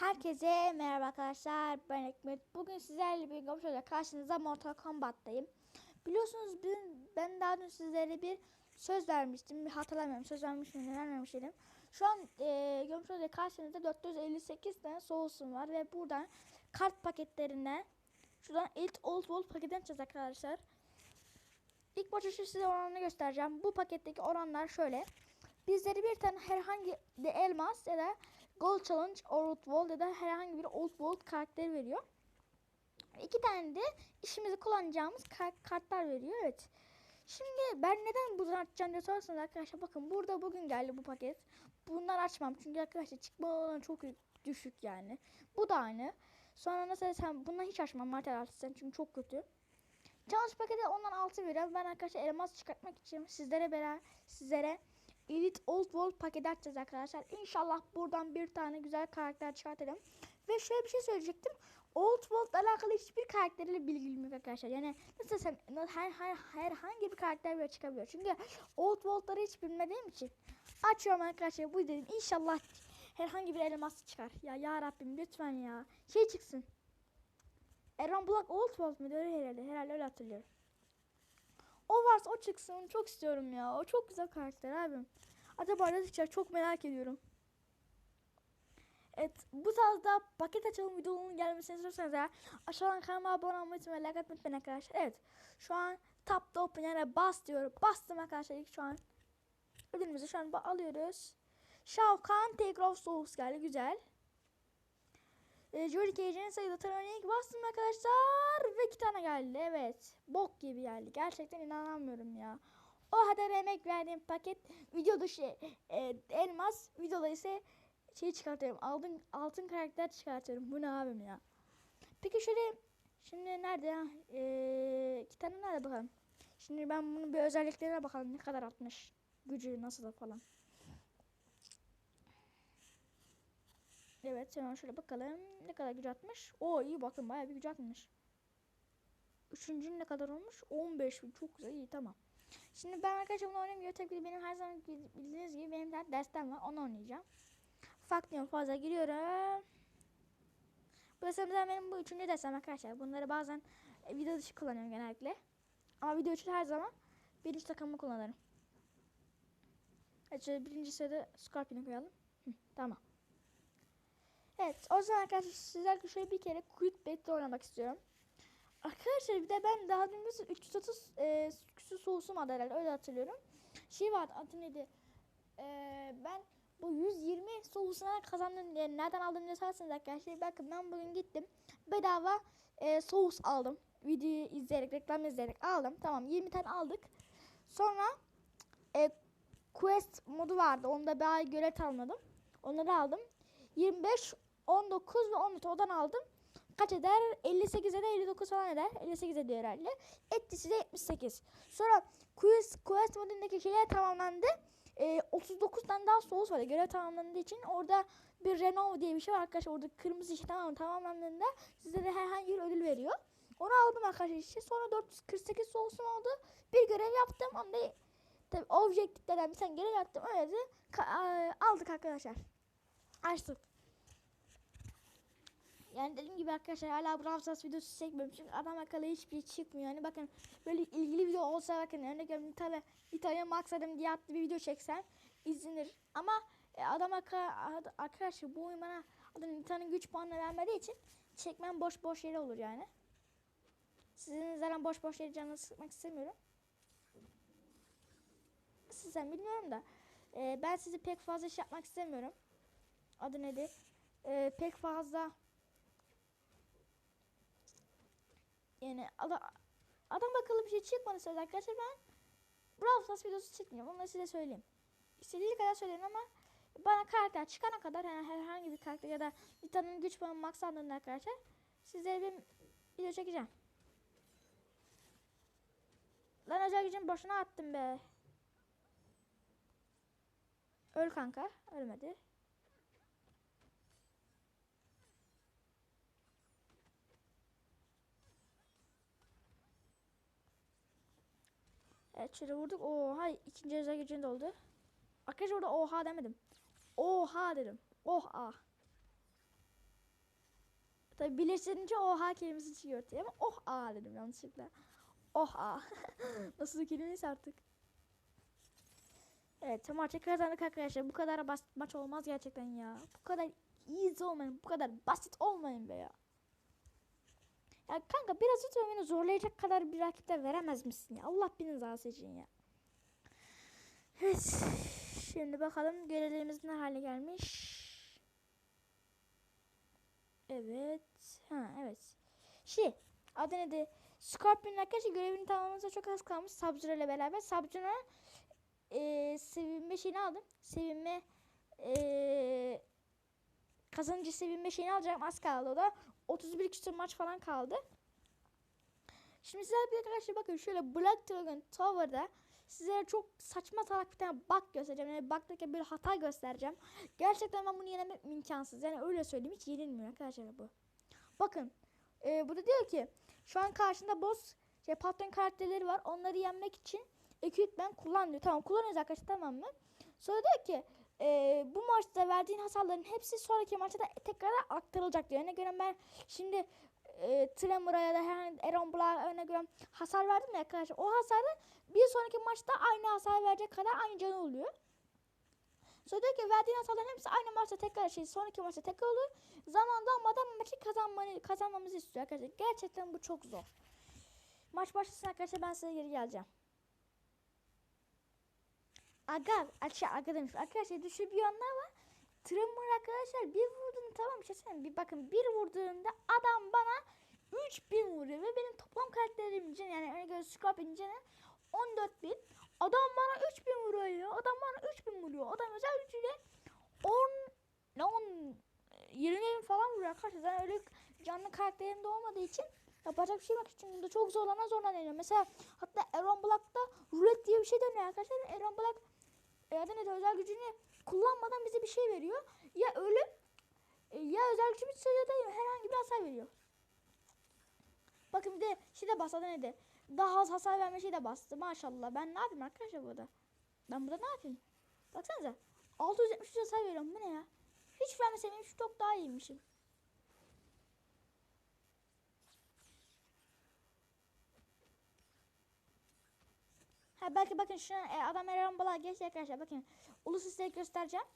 Herkese merhaba arkadaşlar ben Ekmet. Bugün sizlerle bir şöyle karşınızda Mortal Kombat'tayım. Biliyorsunuz dün, ben daha dün sizlere bir söz vermiştim. Bir hatırlamıyorum söz vermiş miydim vermemiştim. Şu an e, Gömşöyle karşınızda 458 tane soğusun var ve buradan kart paketlerine şuradan Elite Old World paketini açacağız arkadaşlar. İlk başta size oranını göstereceğim. Bu paketteki oranlar şöyle. Bizlere bir tane herhangi de elmas ya da Gold Challenge Old World ya da herhangi bir Old World karakteri veriyor. İki tane de işimizi kullanacağımız kar- kartlar veriyor. Evet. Şimdi ben neden bunu açacağım diye sorarsanız arkadaşlar bakın burada bugün geldi bu paket. Bunları açmam çünkü arkadaşlar çıkma oranı çok düşük yani. Bu da aynı. Sonra nasıl desem bundan hiç açmam Martel Artis'ten çünkü çok kötü. Challenge paketi ondan 6 veriyor. Ben arkadaşlar elmas çıkartmak için sizlere beraber sizlere Elite Old World paketi açacağız arkadaşlar. İnşallah buradan bir tane güzel karakter çıkartırım. Ve şöyle bir şey söyleyecektim. Old World alakalı hiçbir karakteriyle bilgim yok arkadaşlar. Yani nasıl sen her, her, herhangi bir karakter bile çıkabiliyor. Çünkü Old World'ları hiç bilmediğim için açıyorum arkadaşlar. Bu dedim inşallah herhangi bir elmas çıkar. Ya ya Rabbim lütfen ya. Şey çıksın. Aaron Black Old World mu? Öyle herhalde. Herhalde öyle hatırlıyorum. O varsa o çıksın. Çok istiyorum ya. O çok güzel karakter abim. Acaba ne çıkacak çok merak ediyorum. Evet bu tarzda paket açalım videonun gelmesini istiyorsanız eğer aşağıdan kanalıma abone olmayı unutmayın like atmayı arkadaşlar. Evet şu an tap da open yani bas diyorum. Bastım arkadaşlar ilk şu an. Ödülümüzü şu an alıyoruz. Shao Kahn Take Off Souls geldi güzel. E, Jory Cage'in sayıda Taranik bastım arkadaşlar ve iki tane geldi evet. Bok gibi geldi gerçekten inanamıyorum ya. O kadar emek verdiğim paket videoda şey e, elmas videoda ise şey çıkartıyorum altın altın karakter çıkartıyorum bu ne abim ya. Peki şöyle şimdi nerede ya e, iki tane nerede bakalım. Şimdi ben bunun bir özelliklerine bakalım ne kadar atmış gücü nasıl falan. Evet hemen şöyle bakalım ne kadar güç atmış. O iyi bakın bayağı bir güç atmış. Üçüncünün ne kadar olmuş? 15 bin çok güzel iyi tamam. Şimdi ben arkadaşlar bunu oynamıyorum. Tabii ki benim her zaman bildiğiniz gibi benim de derstem var. Onu oynayacağım. Farklı fazla giriyorum. Bu mesela benim bu üçüncü dersem arkadaşlar. Bunları bazen e, video dışı kullanıyorum genellikle. Ama video için her zaman birinci takımı kullanırım. Evet şöyle birinci sırada Scorpion'u koyalım. Hı, tamam. Evet o zaman arkadaşlar sizlerle şöyle bir kere Quick Battle oynamak istiyorum. Arkadaşlar bir de ben daha dün mesela 330 e, küsur soğusum vardı herhalde öyle hatırlıyorum. Şey vardı adı neydi? E, ben bu 120 soğusuna kazandım diye nereden aldım diye sorarsanız arkadaşlar bakın ben bugün gittim bedava e, soğus aldım. Videoyu izleyerek reklam izleyerek aldım. Tamam 20 tane aldık. Sonra e, quest modu vardı. Onda bir ay gölet almadım. Onları aldım. 25, 19 ve 14 odan aldım kaç eder? 58 eder 59 falan eder. 58 ediyor herhalde. Etti size 78. Sonra Quest, Quest modundaki şeyler tamamlandı. Ee, 39 tane daha soğuz var. Görev tamamlandığı için orada bir Renault diye bir şey var arkadaşlar. Orada kırmızı işi tamam tamamlandığında size de herhangi bir ödül veriyor. Onu aldım arkadaşlar işte. Sonra 448 soğusum oldu. Bir görev yaptım. Onu da tabii objektiflerden bir tane görev yaptım. Öyle de aldık arkadaşlar. Açtık. Yani dediğim gibi arkadaşlar hala Brawl Stars videosu çekmiyorum çünkü adam akıllı hiçbir şey çıkmıyor. Yani bakın böyle ilgili video olsa bakın örnek veriyorum İtalya, İtalya maksadım diye attı bir video çeksem izlenir. Ama e, adam akıllı arkadaşlar bu oyun bana adam İtalya'nın güç puanını vermediği için çekmem boş boş yere olur yani. Sizin zaten boş boş yere canını sıkmak istemiyorum. Sizden bilmiyorum da e, ben sizi pek fazla iş yapmak istemiyorum. Adı nedir? E, pek fazla Yani adam, adam akıllı bir şey çıkmadı söz arkadaşlar ben Brawl Stars videosu çekmiyorum. Onları size söyleyeyim. İstediği kadar söyleyin ama bana karakter çıkana kadar yani herhangi bir karakter ya da tane güç puanı max arkadaşlar size bir video çekeceğim. Lan özel gücüm boşuna attım be. Öl kanka. Ölmedi. Evet şöyle vurduk. Oha ikinci özel gücünde oldu. Arkadaşlar orada oha demedim. Oha dedim. Oha. Tabi birleştirince oha kelimesi çıkıyor ortaya ama oh a dedim yanlışlıkla. Oh a. Nasıl kelimesi artık. Evet maçı kazandık arkadaşlar. Bu kadar basit maç olmaz gerçekten ya. Bu kadar easy olmayın. Bu kadar basit olmayın be ya. Ya kanka biraz lütfen beni zorlayacak kadar bir rakipte veremez misin ya? Allah bin rızası ya. Evet. Şimdi bakalım görevlerimiz ne hale gelmiş. Evet. Ha evet. Şey adı neydi? Scorpion arkadaşlar görevini tamamlamasına çok az kalmış. Sub-Zero ile beraber. Sub-Zero'ya e, sevinme şeyini aldım. Sevinme e, kazanıcı sevinme şeyini alacağım. Az kaldı o da. 31 küsur maç falan kaldı. Şimdi sizler bir arkadaşlar bakın şöyle Black Dragon Tower'da sizlere çok saçma salak bir tane bug göstereceğim. Yani bug'daki bir hata göstereceğim. Gerçekten ben bunu yenemem imkansız. Yani öyle söyleyeyim hiç yenilmiyor arkadaşlar bu. Bakın e, burada diyor ki şu an karşında boss şey, patron karakterleri var. Onları yenmek için equipment kullan diyor. Tamam kullanıyoruz arkadaşlar tamam mı? Sonra diyor ki e, bu maçta verdiğin hasarların hepsi sonraki maçta da tekrar aktarılacak diyor. Yani göre ben şimdi e, Tremor'a ya da herhangi Aaron Black'a örnek göre hasar verdim ya arkadaşlar. O hasarı bir sonraki maçta aynı hasar verecek kadar aynı canı oluyor. Sonra diyor ki verdiğin hasarların hepsi aynı maçta tekrar şey sonraki maçta tekrar oluyor. Zaman dolmadan maçı kazanmanı, kazanmamızı istiyor arkadaşlar. Gerçekten bu çok zor. Maç başlasın arkadaşlar ben size geri geleceğim. Aga, aşağı aga demiş. Arkadaşlar düşü bir yanlar var. Tremor arkadaşlar bir vurduğunda tamam söyleyeyim. Bir bakın bir vurduğunda adam bana 3000 vuruyor ve benim toplam karakterim için yani öyle göre Scorpion canı 14000. Adam bana 3000 vuruyor. Adam bana 3000 vuruyor. Adam özel gücüyle 10 ne 10 20 bin falan vuruyor arkadaşlar. Ben öyle canlı karakterim de olmadığı için yapacak bir şey yok. Çünkü bunda çok zorlana zorlanıyor. Mesela hatta Aaron Black'ta roulette diye bir şey dönüyor arkadaşlar. Aaron Black e, nedir özel gücünü kullanmadan bize bir şey veriyor. Ya ölüm e, ya özel gücü bitiyor ya da herhangi bir hasar veriyor. Bakın bir de şey de bastı adı nedir? Daha az hasar verme şey de bastı. Maşallah. Ben ne yapayım arkadaşlar burada? Ben burada ne yapayım? Baksanıza. 673 hasar veriyorum. Bu ne ya? Hiç vermesem şu çok daha iyiymişim. Ha belki bakın şu e, adam Eren Bala geçti arkadaşlar bakın. Ulu size göstereceğim.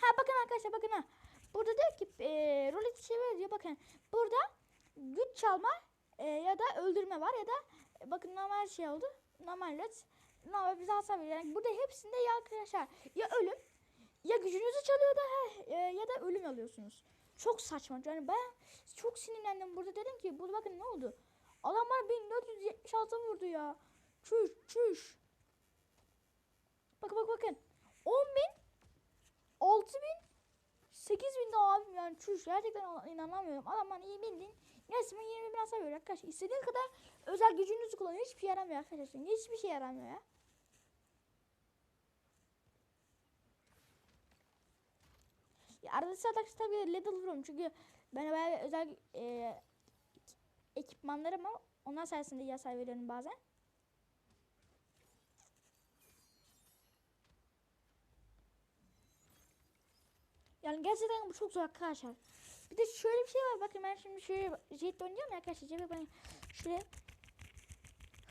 Ha bakın arkadaşlar bakın ha. Burada diyor ki e, rolet çevir diyor bakın. Burada güç çalma e, ya da öldürme var ya da e, bakın normal şey oldu. Normal rolet. Normal bize hasar. Yani burada hepsinde ya arkadaşlar ya ölüm ya gücünüzü çalıyor da he, e, ya da ölüm alıyorsunuz. Çok saçma. Yani ben çok sinirlendim burada dedim ki burada bakın ne oldu? Adam bana 1476 vurdu ya. Çüş çüş. Bakın bak bakın. 10 bin 6 bin 8 bin de abim yani çüş. Gerçekten inanamıyorum. Adam bana iyi bildin. Resmen 20 bin hasar veriyor arkadaşlar. İstediğin kadar özel gücünüzü kullanın. Hiçbir şey yaramıyor arkadaşlar. Hiçbir şey yaramıyor ya. Ya arada sırada tabii Lidl vururum çünkü ben bayağı özel e, ekipmanlarım ama onlar sayesinde iyi veriyorum bazen. Yani gerçekten bu çok zor arkadaşlar. Bir de şöyle bir şey var. Bakın ben şimdi şöyle jet oynayacağım ya arkadaşlar. Jet ben şöyle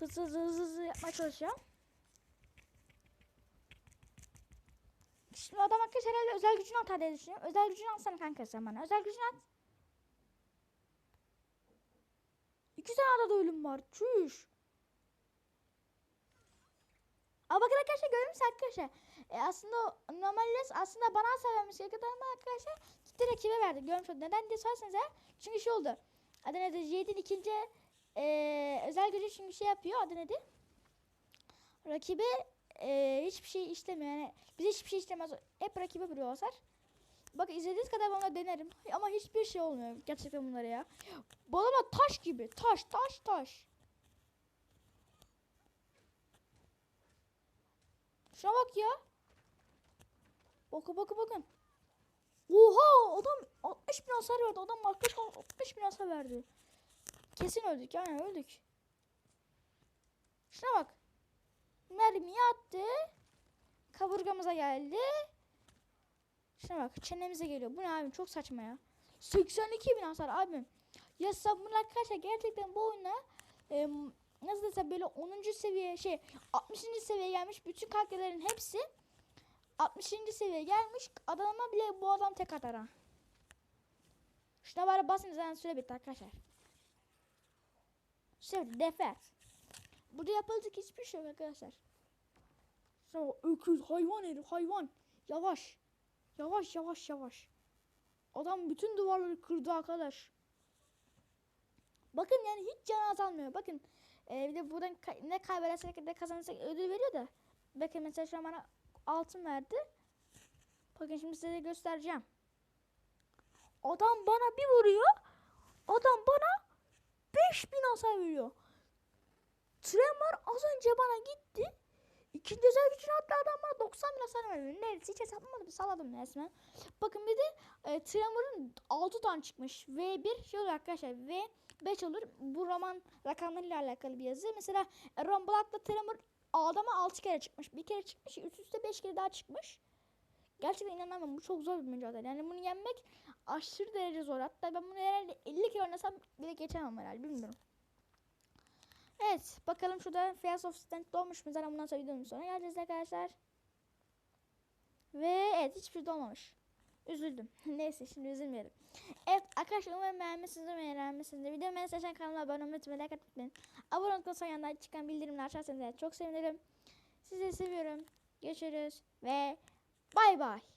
hızlı hızlı hızlı, hızlı yapmaya çalışacağım. Şimdi adam arkadaşlar herhalde özel gücünü atar diye düşünüyorum. Özel gücünü alsana kanka sen bana. Özel gücünü at. İki tane adada ölüm var. Çüş. Ama bakın arkadaşlar musunuz arkadaşlar? E aslında normalde aslında bana vermesi gerekiyordu ama arkadaşlar gitti rakibe verdi. Görmüş olduk. Neden diye sorarsanız eğer. Çünkü şey oldu. Adı nedir? Jade'in ikinci e, özel gücü çünkü şey yapıyor. Adı nedir? Rakibe e, hiçbir şey işlemiyor. Yani biz hiçbir şey işlemez. Hep rakibe vuruyor hasar. Bak izlediğiniz kadar bana denerim. Ama hiçbir şey olmuyor. Gerçekten bunlara ya. Bu adama taş gibi. Taş taş taş. Şuna bak ya. Bakın bakın bakın. Oha adam 60 bin hasar verdi. Adam arkadaş 60 bin hasar verdi. Kesin öldük yani öldük. Şuna bak. Mermiyi attı. Kaburgamıza geldi. Şuna bak çenemize geliyor. Bu ne abi çok saçma ya. 82 bin hasar abi. Ya sabun arkadaşlar gerçekten bu oyuna nasıl desem böyle 10. seviye şey 60. seviyeye gelmiş bütün karakterlerin hepsi 60. seviyeye gelmiş. Adama bile bu adam tek atar ha. Şuna bari basın zaten süre bitti arkadaşlar. Bitti. Defer. Burada yapılacak hiçbir şey yok arkadaşlar. Sonra öküz hayvan herif hayvan. Yavaş. Yavaş yavaş yavaş. Adam bütün duvarları kırdı arkadaş. Bakın yani hiç can azalmıyor. Bakın e, bir de buradan ne kaybedersek ne kazanırsak ödül veriyor da. Bakın mesela şu an bana altın verdi. Bakın şimdi size göstereceğim. Adam bana bir vuruyor. Adam bana 5000 hasar veriyor. Tremor az önce bana gitti. İkinci özel gücünü attı adam bana 90 bin hasar veriyor. Neredeyse hiç hesaplamadım. Salladım resmen. Bakın bir de e, Tremor'un 6 tane çıkmış. V1 şey olur arkadaşlar. V5 olur. Bu roman rakamlarıyla alakalı bir yazı. Mesela Ron Black'la Tremor adama 6 kere çıkmış. Bir kere çıkmış. Üst üste 5 kere daha çıkmış. Gerçekten inanamıyorum. Bu çok zor bir mücadele. Yani bunu yenmek aşırı derece zor. Hatta ben bunu herhalde 50 kere oynasam bile geçemem herhalde. Bilmiyorum. Evet. Bakalım şurada Fairs of Stand dolmuş mu? Zaten bundan sonra videonun sonuna geleceğiz arkadaşlar. Ve evet hiçbir şey dolmamış. Üzüldüm. Neyse şimdi üzülmeyelim. Evet arkadaşlar umarım beğenmişsinizdir. Umarım beğenmişsinizdir. Videomu en seçen kanalıma abone olmayı unutmayın. Like atmayın. Abone olduktan sonra yanından çıkan bildirimleri açarsanız çok sevinirim. Sizi seviyorum. Görüşürüz ve bay bay.